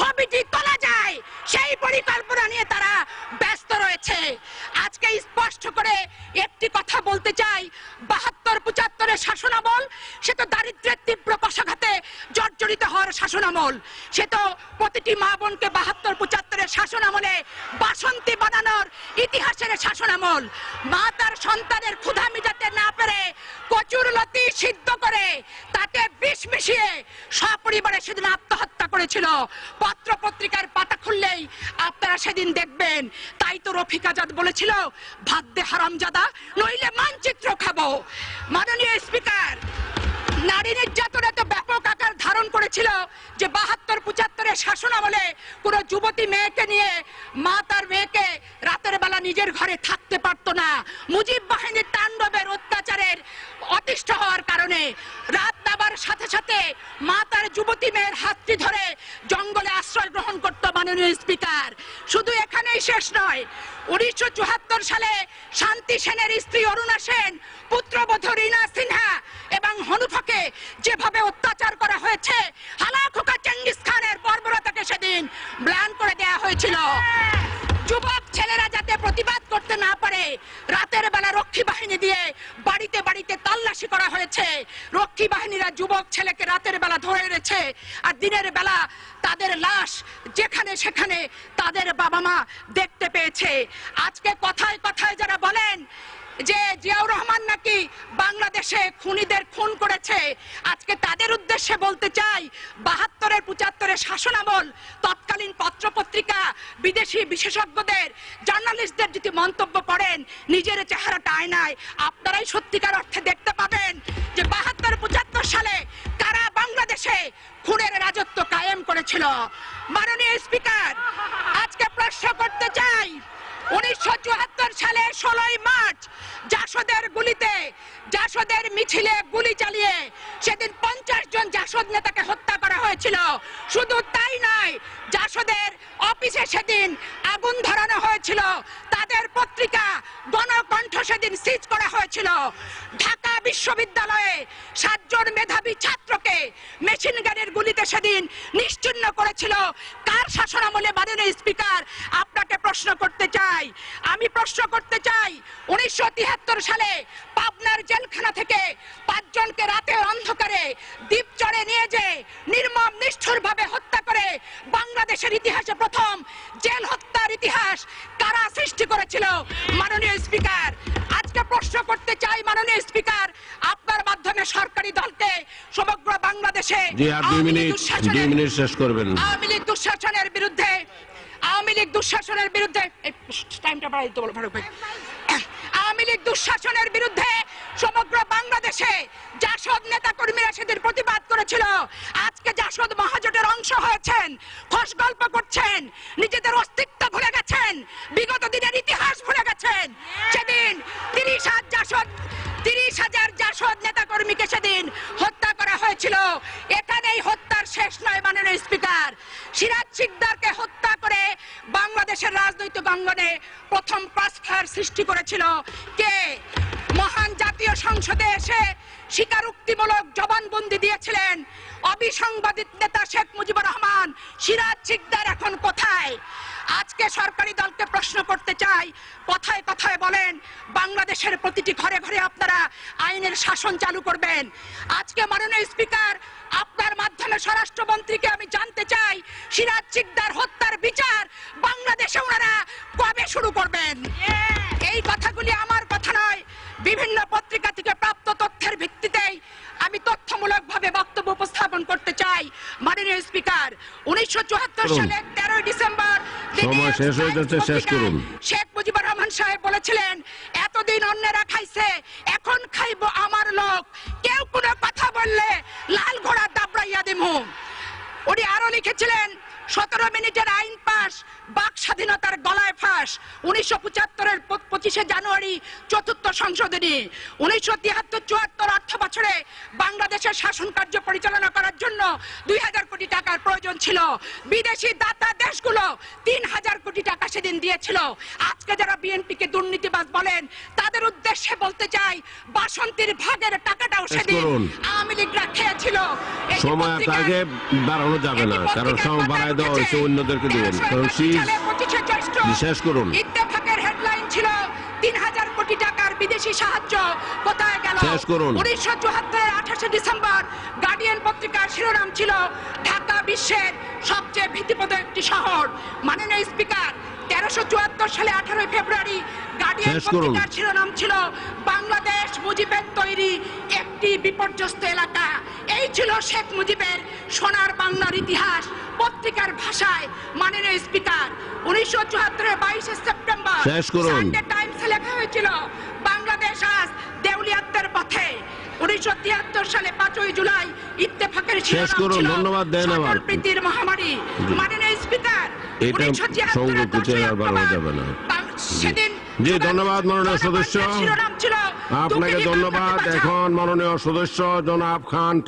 ছবিটি তোলা যায়, সেই পরিকল্পনা নিয়ে তারা ব্যস্ত রয়েছে। আজকে স্পষ্ট করে একটি কথা বলতে চাই। বাহাত্তর, পঁচাত্তরের শাসনামল, সে তো দারিদ্রের তীব্র কষাঘাতে জর্জরিত হওয়ার শাসনামল। সে তো প্রতিটি মা বোনকে বাহাত্তর, পঁচাত্তরের শাসনামলে বাসন্তী বানানোর ইতিহাসের শাসনামল। মা তার সন্তানের ক্ষুধা মিটাতে না পেরে কচুর লতি সিদ্ধ করে তাতে বিষ মিশিয়ে সপরিবারে সেদিন আত্মহত্যা করেছিল। পত্র পত্রিকার পাতা খুললেই আপনারা সেদিন দেখবেন। তাই তো রফিক আজাদ বলেছিল দে হারামজাদা, নইলে মানচিত্র খাব। মাননীয় স্পিকার, নারী নির্যাতন এত ব্যাপক আকার ধারণ করেছিল যে বাহাত্তর, পঁচাত্তরের শাসন আমলে কোন যুবতী মেয়েকে নিয়ে মা তার মেয়েকে রাতের বেলা নিজের ঘরে থাকতে পারতো না। মুজিব বাহিনীর তাণ্ডবের অত্যাচারের অতিষ্ঠ হওয়ার কারণে রাত নাবার সাথে সাথে মা তার যুবতী মেয়ের হাতটি ধরে জঙ্গলে আশ্রয় গ্রহণ করত মাননীয় স্পিকার। শুধু এখানেই শেষ নয়, উনিশশো সালে শান্তি সেনের স্ত্রী অরুণা সেন, পুত্রবধূ রীনা সিনহা এবং হনুফাকে যেভাবে অত্যাচার করা হয়েছে, হালাখোকা চেঙ্গিস খানের বর্বরতাকে সেদিন ব্লান করে দেয়া হয়েছিল। করতে না পারে। রাতের বেলা রক্ষী বাহিনী দিয়ে বাড়িতে বাড়িতে তল্লাশি করা হয়েছে। রক্ষী বাহিনীরা যুবক ছেলেকে রাতের বেলা ধরে এনেছে আর দিনের বেলা তাদের লাশ যেখানে সেখানে তাদের বাবা মা দেখতে পেয়েছে। আজকে কথায় কথায় যারা বলেন যে জিয়াউর রহমান নাকি বাংলাদেশে খুনিদের খুন করেছে, আজকে তাদের উদ্দেশ্যে বলতে চাই, বাহাত্তরের পঁচাত্তরের শাসনামল তৎকালীন পত্রপত্রিকা বিদেশি বিশেষজ্ঞদের, জার্নালিস্টদের যদি মন্তব্য করেন, নিজের চেহারাটা আয়নায় আপনারাই সত্যিকার অর্থে দেখতে পাবেন যে বাহাত্তর, পঁচাত্তর সালে কারা বাংলাদেশে খুনের রাজত্ব কায়েম করেছিল। মাননীয় স্পিকার, আজকে প্রশ্ন করতে চাই, উনিশশো চুয়াত্তর সালে ষোলোই মার্চ গুলিতে মিছিলে গুলি চালিয়ে সেদিন পঞ্চাশ জন নেতাকে হত্যা করা হয়েছিল। শুধু তাই নয়, জাসদের অফিসে সেদিন আগুন ধরানো হয়েছিল। তাদের পত্রিকা গণকণ্ঠ সেদিন সিজ করা হয়েছিল। ঢাকা বিশ্ববিদ্যালয়ে সাতজন মেধাবী ছাত্রকে মেশিন গানের গুলিতে সেদিন নিশ্চিন্ন করেছিল। কার শাসনামলে মাননীয় স্পিকার আপনাকে প্রশ্ন করতে চাই। আমি প্রশ্ন করতে চাই, উনিশশো তিয়াত্তর সালে পাবনার জেলখানা থেকে পাঁচজনকে রাতের অন্ধকারে দ্বীপচরে নিয়ে যে নির্মম নিষ্ঠুর ভাবে হত্যা করে বাংলাদেশের ইতিহাসে প্রথম জেল হত্যার ইতিহাস কারা সৃষ্টি করেছিল? মাননীয় স্পিকার আজকে প্রশ্ন করতে চাই মাননীয় স্পিকার আপনার মাধ্যমে সরকারি দলকে সমগ্র বাংলাদেশে আওয়ামী লীগ মিনিট দুঃশাসনের- মিনিট শেষ করবেন। আওয়ামী লীগ দুঃশাসনের বিরুদ্ধে আওয়ামী লীগ দুঃশাসনের বিরুদ্ধে টাইমটা বাড়াই দিতে বলো ফারুক ভাই। আওয়ামী লীগ দুঃশাসনের বিরুদ্ধে সমগ্র বাংলাদেশে জাসদ নেতা কর্মীরা সেদিন প্রতিবাদ করেছিল। আজকে জাসদ মহাজোটের অংশ হয়েছেন খস গল্প করছেন, নিজেদের অস্তিত্ব ভুলে গেছেন, বিগত দিনের ইতিহাস ভুলে গেছেন। সেদিন তিরিশ হাজার জাসদ, তিরিশ হাজার জাসদ নেতা কর্মীকে সেদিন হত্যা করা হয়েছিল। এখানেই হত্যার শেষ নয় মাননীয় স্পিকার। সিরাজ সিকদারকে হত্যা করে বাংলাদেশের রাজনৈতিক অঙ্গনে প্রথম ক্রসফায়ার সৃষ্টি করেছিল। কে? জাতীয় সংসদে এসে স্বীকারোক্তিমূলক জবানবন্দি দিয়েছিলেন অবিসংবাদিত নেতা শেখ মুজিবুর রহমান। সিরাজ সিকদার এখন কোথায়? আজকে সরকারি দলকে প্রশ্ন করতে চাই কথায় কথায় বলেন বাংলাদেশের প্রতিটি ঘরে ঘরে আপনারা আইনের শাসন চালু করবেন। আজকে মাননীয় স্পিকার আপনার মাধ্যমে স্বরাষ্ট্রমন্ত্রীকে আমি জানতে চাই সিরাজ সিকদার হত্যার বিচার বাংলাদেশে ওনারা কবে শুরু করবেন? এই কথাগুলি বিভিন্ন পত্রিকা থেকে প্রাপ্ত তথ্যের ভিত্তিতেই আমি তথ্যমূলক ভাবে বক্তব্য উপস্থাপন করতে চাই মাননীয় স্পিকার উনিশশো। সালের তেরোই ডিসেম্বর সময় শেষ হয়ে যাচ্ছে, শেষ করুন। শেখ মুজিবুর রহমান সাহেব বলেছিলেন এতদিন অন্যেরা খাইছে এখন খাইবো আমার লোক কেউ কোনো কথা বললে লাল ঘোড়া দাবড়াইয়া দিমু উনি আরও লিখেছিলেন সতেরো মিনিটের আইন ইতিহাস বাক স্বাধীনতার গলায় ফাঁস, উনিশশো পঁচাত্তরের পঁচিশে জানুয়ারি চতুর্থ সংশোধনী, উনিশশো তিয়াত্তর চুয়াত্তর অর্থ বাংলাদেশের শাসন কার্য পরিচালনা করার জন্য দুই হাজার কোটি টাকার প্রয়োজন ছিল। বিদেশি দাতা দেশগুলো তিন হাজার কোটি টাকা সেদিন দিয়েছিল। আজকে যারা বিএনপিকে দুর্নীতিবাজ বলেন তাদের উদ্দেশ্যে বলতে চাই বাসন্তীর ভাগের টাকাটাও সেদিন। আওয়ামী লীগরা খেয়েছিল। সময় আগে বাড়ানো যাবে না কারণ সময় বাড়ায় দেওয়া হয়েছে। অন্যদেরকে দিবেন কারণ শেষ করুন। ইত্তেফাকের হেডলাইন ছিল তিন হাজার কোটি টাকার বিদেশি সাহায্য কোথায় গেল? উনিশশো চুয়াত্তরের আঠাশে ডিসেম্বর গার্ডিয়ান পত্রিকার শিরোনাম ছিল ঢাকা বিশ্বের সবচেয়ে ভীতিপদ একটি শহর। মাননীয় স্পিকার তেরোশো চুয়াত্তর সালে আঠারোই ফেব্রুয়ারি গার্ডিয়ান পত্রিকার শিরোনাম ছিল বাংলাদেশ মুজিবের তৈরি একটি বিপর্যস্ত এলাকা। এই ছিল শেখ মুজিবের সোনার বাংলার ইতিহাস পত্রিকার ভাষায় মাননীয় স্পিকার। উনিশশো চুয়াত্তরের বাইশে সেপ্টেম্বর সানডে টাইমসে লেখা হয়েছিল বাংলাদেশ আজ দেউলিয়াত্বের পথে। উনিশশো তিয়াত্তর সালে পাঁচই জুলাই ইত্তেফাকের শিরোনাম করুন, ছিল ধন্যবাদ দেন প্রীতির মহামারী। মাননীয় স্পিকার। এটা 1976 সংরক্ষিত দশই আর বাড়ানো অক্টোবর যাবে না। বাং- সেদিন জি, ধন্যবাদ মাননীয় সদস্য। আপনাকে ধন্যবাদ। এখন মাননীয় সদস্য জনাব খান